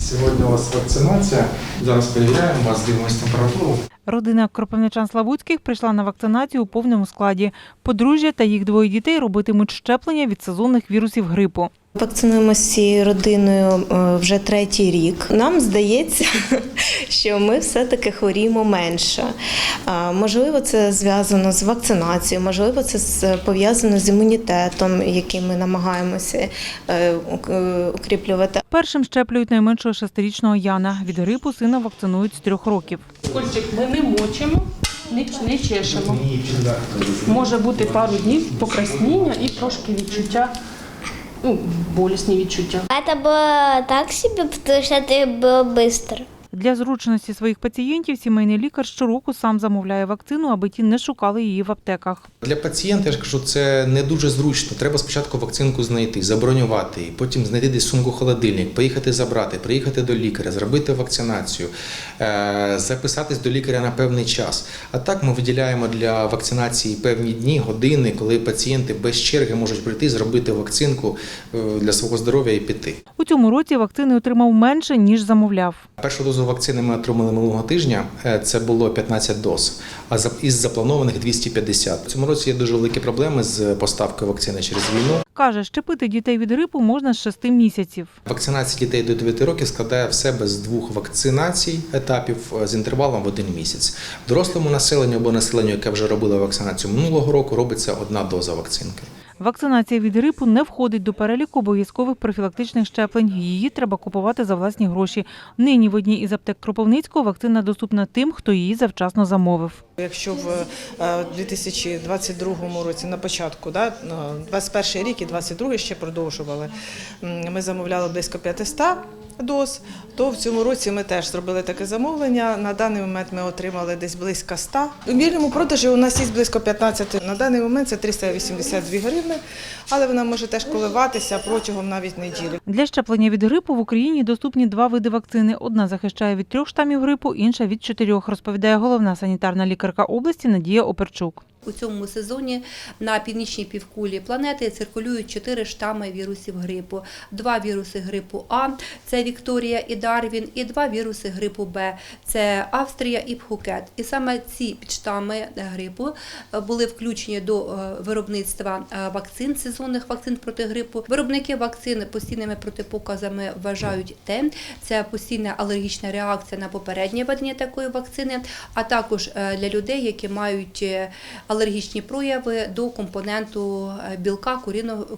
Сьогодні у вас вакцинація. Зараз перевіряємо вас, дивимося температуру. Родина кропивничан Славутських прийшла на вакцинацію у повному складі. Подружжя та їх двоє дітей робитимуть щеплення від сезонних вірусів грипу. Вакцинуємося цією родиною е, вже третій рік. Нам здається, що ми все-таки хворіємо менше. Можливо, це зв'язано з вакцинацією, можливо, це з- пов'язано з імунітетом, який ми намагаємося е, ук- е, укріплювати. Першим щеплюють найменшого шестирічного Яна. Від грипу сина вакцинують з трьох років. Кольчик ми не мочимо, не, не чешемо. Може бути пару днів покрасніння і трошки відчуття, ну, болісні відчуття. Это было так себе, потому что это было быстро. Для зручності своїх пацієнтів сімейний лікар щороку сам замовляє вакцину, аби ті не шукали її в аптеках. Для пацієнта я ж кажу, це не дуже зручно. Треба спочатку вакцинку знайти, забронювати, її, потім знайти десь сумку холодильник, поїхати забрати, приїхати до лікаря, зробити вакцинацію, е, записатись до лікаря на певний час. А так ми виділяємо для вакцинації певні дні, години, коли пацієнти без черги можуть прийти, зробити вакцинку е, для свого здоров'я і піти. У цьому році вакцини отримав менше, ніж замовляв. Першу дозу вакцини ми отримали минулого тижня. Е, Це було 15 доз, а із запланованих 250. В цьому році є дуже великі проблеми з поставкою вакцини через війну. Каже, щепити дітей від грипу можна з 6 місяців. Вакцинація дітей до 9 років складає в себе з двох вакцинацій етапів е, з інтервалом в один місяць. Дорослому населенню або населенню, яке вже робило вакцинацію минулого року, робиться одна доза вакцинки. Вакцинація від грипу не входить до переліку обов'язкових профілактичних щеплень. Її треба купувати за власні гроші. Нині в одній із аптек Кропивницького вакцина доступна тим, хто її завчасно замовив. Якщо в е, 2022 році на початку, да, на 21 рік і 22 ще продовжували, ми замовляли близько 500 доз, то в цьому році ми теж зробили таке замовлення. На даний момент ми отримали десь близько 100. У вільному продажі у нас є близько 15. На даний момент це 382 гривни, але вона може теж коливатися протягом навіть неділі. Для щеплення від грипу в Україні доступні два види вакцини. Одна захищає від трьох штамів грипу, інша від чотирьох, розповідає головна санітарна лікарка області Надія Оперчук. У цьому сезоні на північній півкулі планети циркулюють чотири штами вірусів грипу. Два віруси грипу А це Вікторія і Дарвін, і два віруси грипу Б це Австрія і Пхукет. І саме ці підштами грипу е, були включені до е, виробництва е, вакцин, сезонних вакцин проти грипу. Виробники вакцин постійними протипоказами вважають те, це постійна алергічна реакція на попереднє введення такої вакцини, а також для людей, які мають алергічні прояви до компоненту е, білка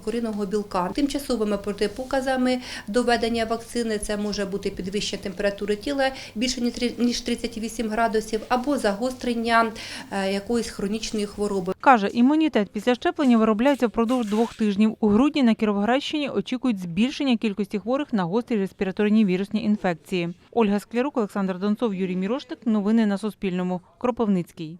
куріного білка. Тимчасовими протипоказами до введення вакцини це може бути підвищення температури тіла більше ніж 38 градусів, або загострення е, якоїсь хронічної хвороби. Каже, імунітет після щеплення виробляється впродовж двох тижнів. У грудні на Кіровоградщині очікують збільшення кількості хворих на гострі респіраторні вірусні інфекції. Ольга Склярук, Олександр Донцов, Юрій Мірошник. Новини на Суспільному. Кропивницький.